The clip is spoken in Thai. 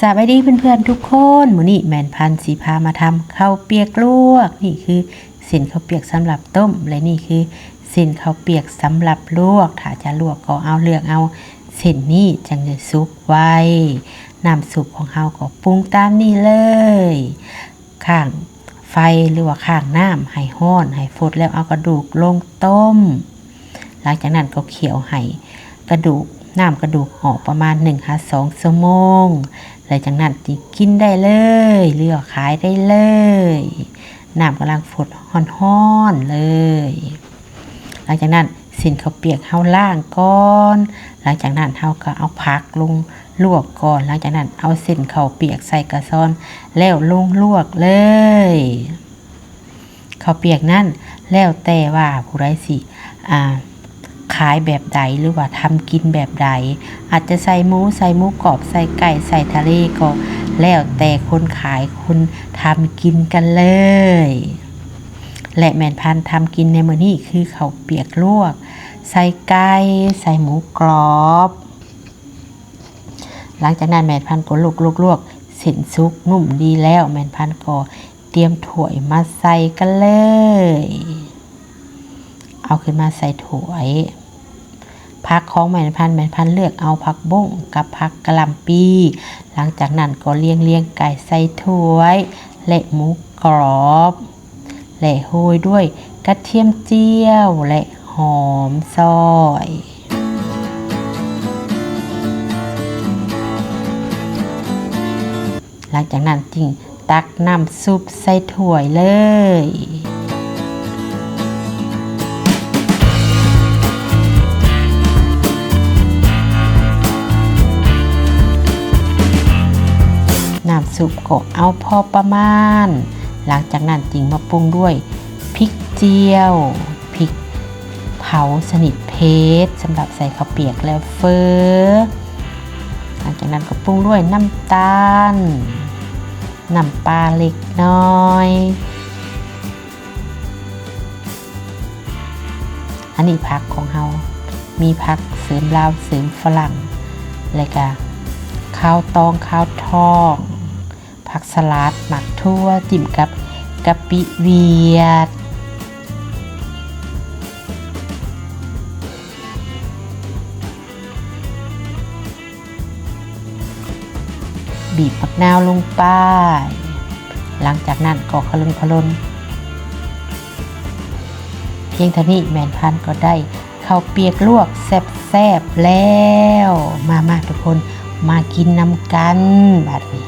สวัสดีเพื่อนๆทุกคนมื้อนี้แมนพันธ์สีพามาทำข้าวเปียกลวก นี่คือเส้นข้าวเปียกสำหรับต้ม และนี่คือเส้นข้าวเปียกสำหรับลวก ถ้าจะลวกก็เอาเลือกเอาเส้นนี้จังจะซุปไว้น้ำซุปของเฮาก็ปรุงตามนี้เลยข้างไฟหรือว่าข้างน้ำให้ห้อนให้ฟดแล้วเอากระดูกลงต้ม หลังจากนั้นก็เคี่ยวให้กระดูก น้ำกระดูกออกประมาณ1ค่ะ2ชั่วโมงหลังจากนั้นติกินได้เลยเลือกขายได้เลยน้ำกำลังฝดฮ้อนๆเลย หลังจากนั้นสินเขาเปียกเฮาล่างก่อน หลังจากนั้นเฮาก็เอาผักลงลวกก่อน หลังจากนั้นเอาเส้นเขาเปียกใส่กระซอนแล้วลงลวกเลยเขาเปียกนั่นแล้วแต่ว่าผู้ไรสิอ่า ขายแบบใดหรือว่าทำกินแบบใด อาจจะใส่หมูใส่หมูกรอบใส่ไก่ใส่ทะเลก็แล้วแต่คนขายคนทำกินกันเลย และแมนพันธุ์ทำกินในมือนี้คือเขาเปียกลวก ใส่ไก่ใส่หมูกรอบ หลังจากนั้นแมนพันธุ์ก็ลวกลวกลวกเส้นซุกนุ่มดีแล้วแมนพันธุ์ก็เตรียมถ้วยมาใส่กันเลย เอาขึ้นมาใส่ถ้วย พักของแมนพันธุ์แมนพันธุ์เลือกเอาผักบุ้งกับผักกะหล่ำปี หลังจากนั้นก็เลียงเลียงไก่ใส่ถ้วยและหมูกรอบและโรยด้วยกระเทียมเจียวและหอมซอยหลังจากนั้นจึงตักน้ำซุปใส่ถ้วยเลย น้ำซุปก็เอาพอประมาณ หลังจากนั้นจึงมาปรุงด้วยพริกเจียวพริกเผาสนิทเพชรสำหรับใส่ข้าวเปียกแล้วเฟอหลังจากนั้นก็ปรุงด้วยน้ำตาลน้ำปลาเล็กน้อย อันนี้ผักของเรามีผักเสริมลาวเสริมฝรั่ง แล้วก็ข้าวตองข้าวทอง ผักสลัดหมักทั่วจิ้มกับกะปิเวียด บีบผักนาวลงไป หลังจากนั้นก็คลุนคลุนเพียงเท่านี้แมนพันก็ได้ข้าวเปียกลวกแซ่บๆแล้ว มามาทุกคนมากินนำกันแบบนี้